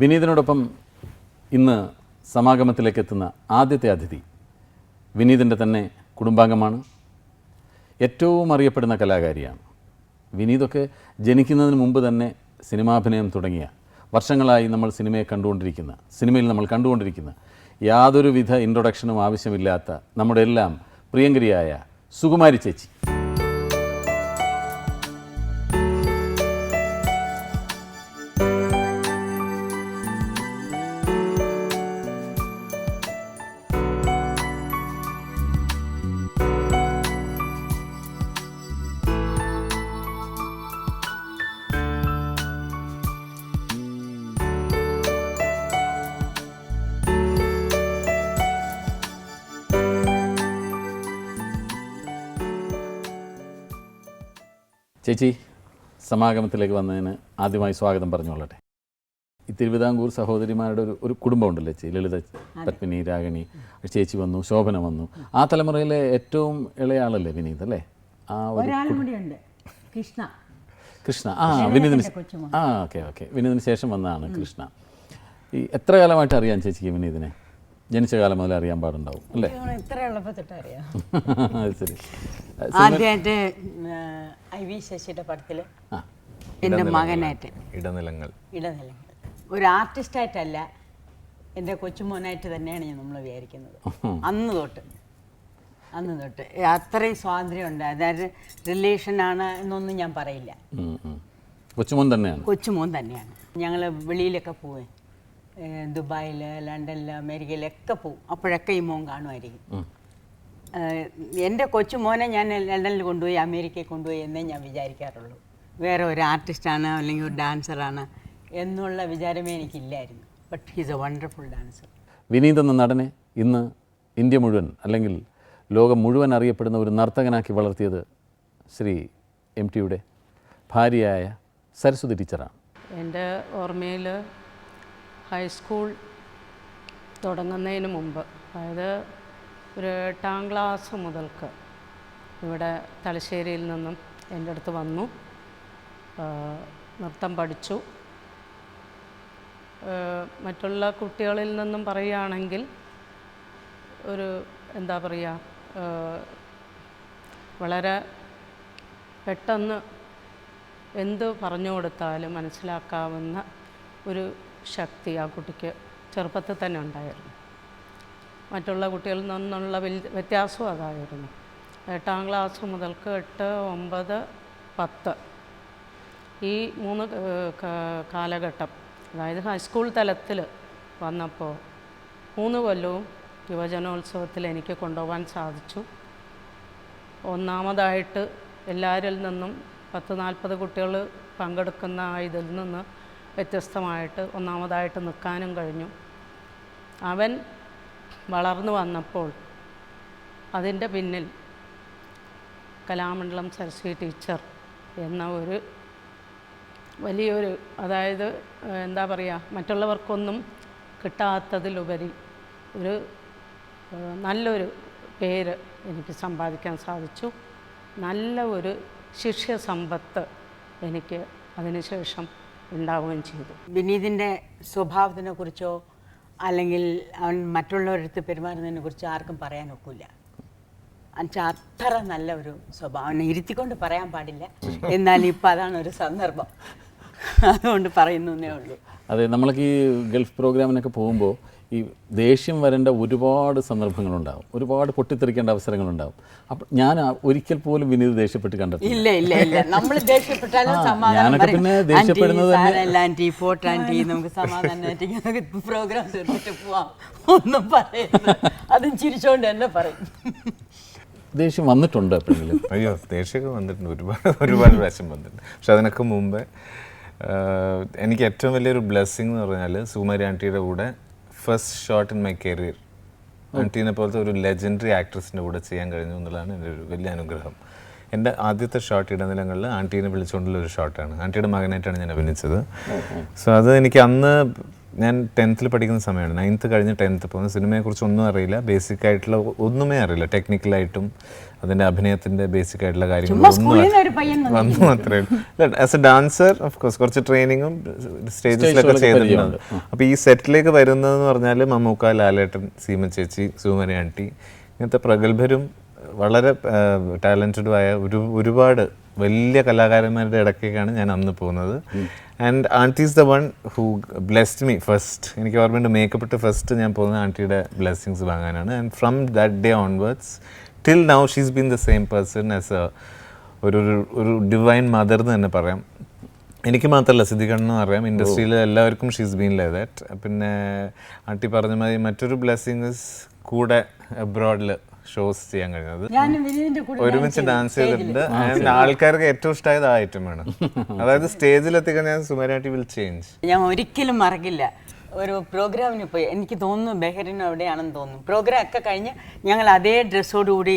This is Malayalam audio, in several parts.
വിനീതിനോടൊപ്പം ഇന്ന് സമാഗമത്തിലേക്ക് എത്തുന്ന ആദ്യത്തെ അതിഥി വിനീതിന്റെ തന്നെ കുടുംബാംഗമാണ്. ഏറ്റവും അറിയപ്പെടുന്ന കലാകാരിയാണ്. വിനീതൊക്കെ ജനിക്കുന്നതിന് മുമ്പ് തന്നെ സിനിമാഭിനയം തുടങ്ങിയ വർഷങ്ങളായി നമ്മൾ സിനിമയെ കണ്ടുകൊണ്ടിരിക്കുന്ന സിനിമയിൽ നമ്മൾ കണ്ടുകൊണ്ടിരിക്കുന്ന യാതൊരുവിധ ഇൻട്രൊഡക്ഷനും ആവശ്യമില്ലാത്ത നമ്മുടെ എല്ലാം പ്രിയങ്കരിയായ സുകുമാരി ചേച്ചി. ചേച്ചി സമാഗമത്തിലേക്ക് വന്നതിന് ആദ്യമായി സ്വാഗതം പറഞ്ഞുകൊള്ളട്ടെ. ഈ തിരുവിതാംകൂർ സഹോദരിമാരുടെ ഒരു ഒരു കുടുംബമുണ്ടല്ലോ ചേച്ചി? ലളിത പത്മിനി രാഗിണി ചേച്ചി വന്നു ശോഭന വന്നു. ആ തലമുറയിലെ ഏറ്റവും ഇളയ ആളല്ലേ വിനീത് അല്ലേ? ആ ഒരു കൃഷ്ണ. കൃഷ്ണ. ആ വിനീതിന്. ആ ഓക്കെ ഓക്കെ. വിനീതിന് ശേഷം വന്നതാണ് കൃഷ്ണ. ഈ എത്ര കാലമായിട്ട് അറിയാം ചേച്ചിക്ക് വിനീതിനെ? ജനിച്ച കാലം മുതൽ അറിയാൻ പാടുണ്ടാവും അല്ലേ? ഇത്ര അറിയാം. ശരി. ആദ്യമായിട്ട് ഐ വി ശശിയുടെ പടത്തിൽ എന്റെ മകനായിട്ട്. ഇടനിലങ്ങൾ. ഇടനിലങ്ങൾ. ഒരു ആർട്ടിസ്റ്റായിട്ടല്ല എന്റെ കൊച്ചുമോനായിട്ട് തന്നെയാണ് ഞാൻ നമ്മൾ വിചാരിക്കുന്നത്. അന്ന് തൊട്ട്. അന്ന് തൊട്ട്. അത്രയും സ്വാതന്ത്ര്യം ഉണ്ട് അതായത് ആണ് എന്നൊന്നും ഞാൻ പറയില്ല. കൊച്ചുമോൻ തന്നെയാണ്. കൊച്ചുമോൻ തന്നെയാണ്. ഞങ്ങൾ വെളിയിലൊക്കെ പോവേ. ദുബായിൽ ലണ്ടനിൽ അമേരിക്കയിലൊക്കെ പോവും. അപ്പോഴൊക്കെ ഈ മോൻ കാണുമായിരിക്കും. എന്റെ കൊച്ചുമോനെ ഞാൻ ലണ്ടനിൽ കൊണ്ടുപോയി അമേരിക്കയിൽ കൊണ്ടുപോയി എന്നേ ഞാൻ വിചാരിക്കാറുള്ളൂ. വേറെ ഒരു ആർട്ടിസ്റ്റാണ് അല്ലെങ്കിൽ ഒരു ഡാൻസറാണ് എന്നുള്ള വിചാരമേ എനിക്കില്ലായിരുന്നു. But he's a wonderful dancer Vineeth എന്ന നടനെ ഇന്ന് ഇന്ത്യ മുഴുവൻ അല്ലെങ്കിൽ ലോകം മുഴുവൻ അറിയപ്പെടുന്ന ഒരു നർത്തകനാക്കി വളർത്തിയത് ശ്രീ എം ടിയുടെ ഭാര്യയായ സരസ്വതി ടീച്ചറാണ്. എന്റെ ഓർമ്മയിൽ ഹൈസ്കൂൾ തുടങ്ങുന്നതിന് മുമ്പ് അതായത് ഒരു എട്ടാം ക്ലാസ് മുതൽക്ക് ഇവിടെ തലശ്ശേരിയിൽ നിന്നും എന്റെ അടുത്ത് വന്നു. നൃത്തം പഠിച്ചു. മറ്റുള്ള കുട്ടികളിൽ നിന്നും പറയുകയാണെങ്കിൽ ഒരു എന്താ പറയുക വളരെ പെട്ടെന്ന് എന്ത് പറഞ്ഞു കൊടുത്താലും മനസ്സിലാക്കാവുന്ന ഒരു ശക്തി ആ കുട്ടിക്ക് ചെറുപ്പത്തിൽ തന്നെ ഉണ്ടായിരുന്നു. മറ്റുള്ള കുട്ടികളിൽ നിന്നുള്ള വ്യത്യാസവും അതായിരുന്നു. എട്ടാം ക്ലാസ് മുതൽക്ക് എട്ട് ഒമ്പത് പത്ത്. ഈ മൂന്ന് കാലഘട്ടം അതായത് ഹൈസ്കൂൾ തലത്തിൽ വന്നപ്പോൾ മൂന്ന് കൊല്ലവും യുവജനോത്സവത്തിൽ എനിക്ക് കൊണ്ടുപോകാൻ സാധിച്ചു. ഒന്നാമതായിട്ട് എല്ലാവരിൽ നിന്നും പത്ത് നാൽപ്പത് കുട്ടികൾ പങ്കെടുക്കുന്ന ഇതിൽ നിന്ന് വ്യത്യസ്തമായിട്ട് ഒന്നാമതായിട്ട് നിൽക്കാനും കഴിഞ്ഞു. അവൻ വളർന്നു വന്നപ്പോൾ അതിന്റെ പിന്നിൽ കലാമണ്ഡലം സരസ്വതി ടീച്ചർ എന്ന ഒരു വലിയൊരു അതായത് എന്താ പറയുക മറ്റുള്ളവർക്കൊന്നും കിട്ടാത്തതിലുപരി ഒരു നല്ലൊരു പേര് എനിക്ക് സമ്പാദിക്കാൻ സാധിച്ചു. നല്ല ഒരു ശിഷ്യസമ്പത്ത് എനിക്ക് അതിനുശേഷം ഉണ്ടാവുകയും ചെയ്തു. വിനീതിന്റെ സ്വഭാവത്തിനെ കുറിച്ചോ അല്ലെങ്കിൽ അവൻ മറ്റുള്ളവരടുത്ത് പെരുമാറുന്നതിനെ കുറിച്ച് ആർക്കും പറയാൻ ഒക്കില്ല. എന്നുവെച്ചാൽ അത്ര നല്ല ഒരു സ്വഭാവം. അവനെ ഇരുത്തിക്കൊണ്ട് പറയാൻ പാടില്ല. എന്നാൽ ഇപ്പം അതാണ് ഒരു സന്ദർഭം. അതുകൊണ്ട് പറയുന്നു ഉള്ളൂ. അതെ നമ്മളൊക്കെ ഈ ഗൾഫ് പ്രോഗ്രാമിനൊക്കെ പോകുമ്പോൾ ഈ ദേഷ്യം വരേണ്ട ഒരുപാട് സന്ദർഭങ്ങളുണ്ടാവും. ഒരുപാട് പൊട്ടിത്തെറിക്കേണ്ട അവസരങ്ങളുണ്ടാവും. അപ്പം ഞാൻ ഒരിക്കൽ പോലും വിനീത് ദേഷ്യപ്പെട്ട് കണ്ടിട്ടില്ല. ഇല്ല ഇല്ല ഇല്ല. നമ്മൾ ദേഷ്യപ്പെട്ടാലും ഞാനൊക്കെ. പിന്നെ ദേഷ്യപ്പെടുന്നത് നമുക്ക് സമാധാനമായിട്ട് പ്രോഗ്രാം തീർത്തിട്ട് പോവാം. ഒന്നും പറയരുത്. അതും ചിരിച്ചോണ്ട് തന്നെ പറയും. ദേഷ്യം വന്നിട്ടുണ്ട് എപ്പോഴെങ്കിലും? അയ്യോ ദേഷ്യമൊക്കെ വന്നിട്ടുണ്ട്. ഒരുപാട് ഒരുപാട് പ്രാവശ്യം വന്നിട്ടുണ്ട്. പക്ഷെ അതിനൊക്കെ മുമ്പേ എനിക്ക് ഏറ്റവും വലിയൊരു ബ്ലെസ്സിങ് എന്ന് പറഞ്ഞാൽ സുകുമാരി ആന്റിയുടെ കൂടെ first shot in my career ആന്റീനെ പോലത്തെ ഒരു ലെജൻഡറി ആക്ട്രസിന്റെ കൂടെ ചെയ്യാൻ കഴിഞ്ഞു എന്നുള്ളതാണ് എന്റെ ഒരു വലിയ അനുഗ്രഹം. എന്റെ ആദ്യത്തെ ഷോട്ട് ഇടനിലങ്ങളിൽ ആന്റീനെ വിളിച്ചുകൊണ്ടുള്ള ഒരു ഷോട്ടാണ് ആന്റിയുടെ മകനായിട്ടാണ് ഞാൻ അഭിനയിച്ചത്. സോ അത് എനിക്ക് അന്ന് ഞാൻ ടെൻത്തിൽ പഠിക്കുന്ന സമയമാണ്. നയൻത്ത് കഴിഞ്ഞ് ടെൻത്ത് പോകുന്ന സിനിമയെക്കുറിച്ച് ഒന്നും അറിയില്ല. ബേസിക് ആയിട്ടുള്ള ഒന്നുമേ അറിയില്ല. ടെക്നിക്കലായിട്ടും അതിന്റെ അഭിനയത്തിന്റെ ബേസിക് ആയിട്ടുള്ള കാര്യങ്ങൾ ഒന്നും വന്നു. മാത്രമേ as a dancer of course കുറച്ച് ട്രെയിനിങ്ങും സ്റ്റേജസിലൊക്കെ ചെയ്തിട്ടുണ്ട്. അപ്പോൾ ഈ സെറ്റിലേക്ക് വരുന്നതെന്ന് പറഞ്ഞാൽ മമ്മൂക്ക ലാലേട്ടൻ സീമ ചേച്ചി സൂമനി ആന്റി ഇങ്ങനത്തെ പ്രഗത്ഭരും വളരെ ടാലന്റഡും ആയ ഒരു ഒരുപാട് വലിയ കലാകാരന്മാരുടെ ഇടയ്ക്കേക്കാണ് ഞാൻ അന്ന് പോകുന്നത്. And aunty is the one who blessed me first എനിക്ക് ഓർമ്മയുണ്ട് മേക്കപ്പ് ഇട്ട് ഫസ്റ്റ് ഞാൻ പോകുന്നത് ആന്റിയുടെ blessings വാങ്ങാനാണ്. And from that day onwards till now she's been the same person as a ഒരു ഒരു- ഡിവൈൻ മദർ എന്ന് തന്നെ പറയാം. എനിക്ക് മാത്രമല്ല സിദ്ധികണ്ണെന്ന് അറിയാം ഇൻഡസ്ട്രിയിൽ എല്ലാവർക്കും ഷീസ് ബീൻ ലൈ ദാറ്റ് പിന്നെ ആട്ടി പറഞ്ഞ മാതിരി മറ്റൊരു ബ്ലെസ്സിങ്സ് കൂടെ അബ്രോഡിൽ ഷോസ് ചെയ്യാൻ കൂടെ ഒരുമിച്ച് ഡാൻസ് ചെയ്തിട്ടുണ്ട്. And ആൾക്കാർക്ക് ഏറ്റവും ഇഷ്ടമായത് ആ ഐറ്റമാണ് അതായത് സ്റ്റേജിൽ ഞാൻ സുമരാട്ടി വിൽ ചേഞ്ച് ഞാൻ ഒരിക്കലും മറക്കില്ല. ഒരു പ്രോഗ്രാമിന് പോയി. എനിക്ക് തോന്നുന്നു ബെഹറിനോ അവിടെയാണെന്ന് തോന്നുന്നു. പ്രോഗ്രാം ഒക്കെ കഴിഞ്ഞ് ഞങ്ങൾ അതേ ഡ്രസ്സോടുകൂടി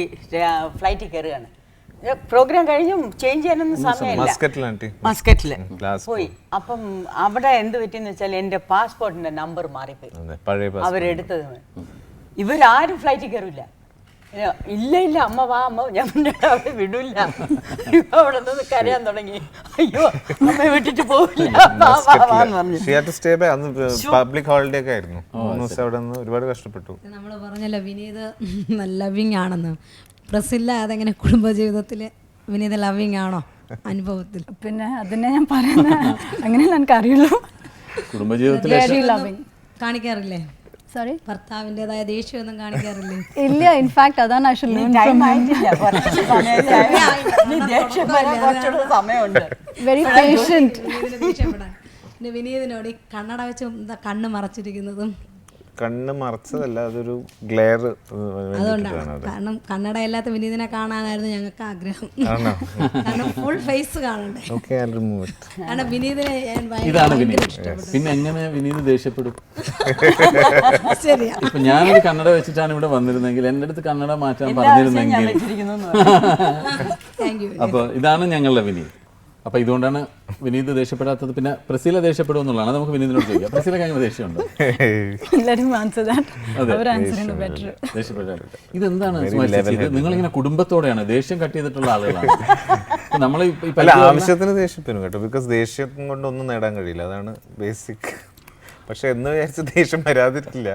ഫ്ലൈറ്റിൽ കയറുകയാണ്. പ്രോഗ്രാം കഴിഞ്ഞും ചേഞ്ച് ചെയ്യാനൊന്നും സമയമില്ല. മസ്കറ്റിൽ പോയി. അപ്പം അവിടെ എന്ത് പറ്റിയെന്ന് വെച്ചാൽ എന്റെ പാസ്പോർട്ടിന്റെ നമ്പർ മാറിപ്പോയി. അവരെടുത്തത്. ഇവരാരും ഫ്ലൈറ്റിൽ കയറില്ല. ഇല്ല, ഇല്ല അമ്മ വാ അമ്മ ഞാൻ പിന്നെ അവിടെ വിടില്ല ഇപ്പൊ അവിടെ നിന്ന് കരയാൻ തുടങ്ങി. അയ്യോ അമ്മ വിട്ടിട്ട് പോവില്ല. പബ്ലിക് ഹോളിഡേ ഒക്കെ ആയിരുന്നു. അവിടെ നിന്ന് ഒരുപാട് കഷ്ടപ്പെട്ടു. നമ്മൾ പറഞ്ഞല്ലോ വിനീത് ലവിങ് ആണെന്ന്. പ്രസില്ല അതെങ്ങനെ കുടുംബജീവിതത്തിൽ വിനീത് ലവിങ് ആണോ അനുഭവത്തിൽ? പിന്നെ അതിനെ ഞാൻ പറയുന്ന അങ്ങനെയല്ല എനിക്കറിയുള്ളൂ. കുടുംബജീവിതത്തിൽ കാണിക്കാറില്ലേ? സോറി ഭർത്താവിന്റെതായ ദേഷ്യമൊന്നും കാണിക്കാറില്ലേ? ഇല്ല ഇൻഫാക്ട് അതാണ് ഐ ഷുഡ് ലേൺ ടൈം ആയിട്ടില്ല. കുറച്ച് സമയത്തായി. ഇനി ദേഷ്യം സമയമുണ്ട്. വെരി പേഷ്യന്റ് വിനീതിനോട് ഈ കണ്ണട വെച്ച് എന്താ കണ്ണ് മറച്ചിരിക്കുന്നതും കണ്ണ് മറച്ചതല്ല അതൊരു ഗ്ലെയർ അതുകൊണ്ടാണ് കാരണം കണ്ണട ഇല്ലാത്ത വിനീതിനെ കാണാനായിരുന്നു ഞങ്ങൾക്ക് ആഗ്രഹം. കാരണം ഫുൾ ഫേസ് കാണണ്ടേ? ഓക്കെ ഐ റിമൂവ് ഇറ്റ് കാരണം വിനീതിനെ ഞാൻ ഭയങ്കര- ഇതാണ് വിനീത്. പിന്നെ എങ്ങനെ വിനീത് ദേഷ്യപ്പെടും? ശരിയാ. ഇപ്പൊ ഞാനൊരു കന്നഡ വെച്ചിട്ടാണ് ഇവിടെ വന്നിരുന്നെങ്കിൽ എന്റെ അടുത്ത് കന്നഡ മാറ്റാൻ പറഞ്ഞിരുന്നെങ്കിൽ. താങ്ക് യു അപ്പൊ ഇതാണ് ഞങ്ങളുടെ വിനീത്. അപ്പൊ ഇതുകൊണ്ടാണ് വിനീത് ദേഷ്യപ്പെടാത്തത്. പിന്നെ പ്രസീല ദേഷ്യപ്പെടും എന്നുള്ളതാണ്. നമുക്ക് വിനീതിനോട് ചോദിക്കാം. പ്രസീല കഴിഞ്ഞ ദേഷ്യമുണ്ട്? എല്ലാവരും ആൻസർ ദാറ്റ് അതെ. അവർ ബെറ്റർ ദേഷ്യപ്പെടാറുണ്ട് ഇതെന്താണ് നിങ്ങളിങ്ങനെ കുടുംബത്തോടെയാണ്. ദേഷ്യം കട്ട് ചെയ്തിട്ടുള്ള ആളുകളാണ്. നമ്മൾ ആവശ്യത്തിന് ദേഷ്യപ്പെടും കേട്ടോ. ബിക്കോസ് ദേഷ്യം കൊണ്ടൊന്നും നേടാൻ കഴിയില്ല. അതാണ് ബേസിക് പക്ഷെ എന്ന് വിചാരിച്ച് ദേഷ്യം വരാതിരിക്കില്ല.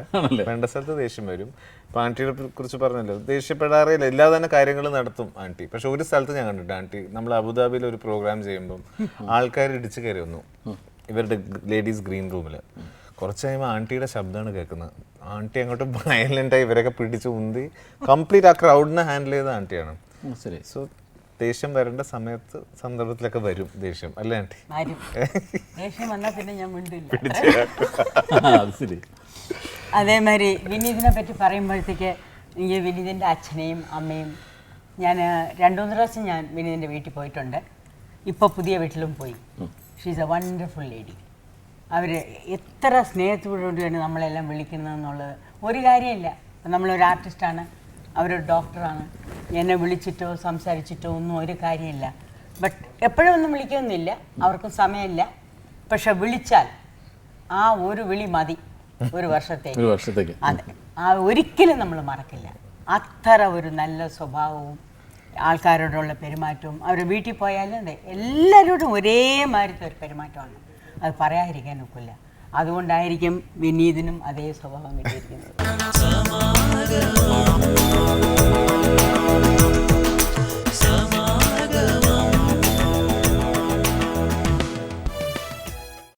വേണ്ട സ്ഥലത്ത് ദേഷ്യം വരും. ഇപ്പൊ ആന്റിയെ കുറിച്ച് പറഞ്ഞല്ലോ ദേഷ്യപ്പെടാറില്ല എല്ലാ തന്നെ കാര്യങ്ങൾ നടത്തും ആന്റി പക്ഷെ ഒരു സ്ഥലത്ത് ഞാൻ കണ്ടിട്ടുണ്ട് ആന്റി നമ്മൾ അബുദാബിയിൽ ഒരു പ്രോഗ്രാം ചെയ്യുമ്പോൾ ആൾക്കാർ ഇടിച്ചു കയറി വന്നു. ഇവരുടെ ലേഡീസ് ഗ്രീൻ റൂമിൽ കുറച്ച് കഴിയുമ്പോൾ ആന്റിയുടെ ശബ്ദമാണ് കേൾക്കുന്നത്. ആന്റി അങ്ങോട്ട് വയലന്റായി ഇവരൊക്കെ പിടിച്ച് ഉന്തി. കംപ്ലീറ്റ് ആ ക്രൗഡിനെ ഹാൻഡിൽ ചെയ്ത ആന്റിയാണ് സോ ദേഷ്യം വരേണ്ട സമയത്ത് സന്ദർഭത്തിലൊക്കെ വരും ദേഷ്യം അല്ലേ ആന്റി ആരും ദേഷ്യം വന്നാൽ പിന്നെ ഞാൻ മിണ്ടില്ല. അത് ശരി. അതേമാതിരി വിനീതിനെ പറ്റി പറയുമ്പോഴത്തേക്ക് എനിക്ക് വിനീതിന്റെ അച്ഛനെയും അമ്മയും ഞാൻ രണ്ടു മൂന്ന് പ്രാവശ്യം ഞാൻ വിനീതിന്റെ വീട്ടിൽ പോയിട്ടുണ്ട്. ഇപ്പോൾ പുതിയ വീട്ടിലും പോയി. ഷീസ് എ വണ്ടർഫുൾ ലേഡി അവർ എത്ര സ്നേഹത്തോടുകൂടിയാണ് നമ്മളെല്ലാം വിളിക്കുന്നതെന്നുള്ളത് ഒരു കാര്യമില്ല. ഇപ്പം നമ്മളൊരു ആർട്ടിസ്റ്റാണ് അവരൊരു ഡോക്ടറാണ്. എന്നെ വിളിച്ചിട്ടോ സംസാരിച്ചിട്ടോ ഒന്നും ഒരു കാര്യമില്ല. ബട്ട് എപ്പോഴും ഒന്നും വിളിക്കൊന്നുമില്ല. അവർക്കും സമയമില്ല. പക്ഷെ വിളിച്ചാൽ ആ ഒരു വിളി മതി. ഒരു വർഷത്തേക്ക്. ഒരു വർഷത്തേക്ക്. അതെ. ആ ഒരിക്കലും നമ്മൾ മറക്കില്ല. അത്ര ഒരു നല്ല സ്വഭാവവും ആൾക്കാരോടുള്ള പെരുമാറ്റവും അവർ വീട്ടിൽ പോയാലും അതെ എല്ലാവരോടും ഒരേമാതിരത്തെ ഒരു പെരുമാറ്റമാണ്. അത് പറയാതിരിക്കാൻ ഒക്കില്ല. അതുകൊണ്ടായിരിക്കും വിനീതിനും അതേ സ്വഭാവം കിട്ടിയിരിക്കുന്നത്.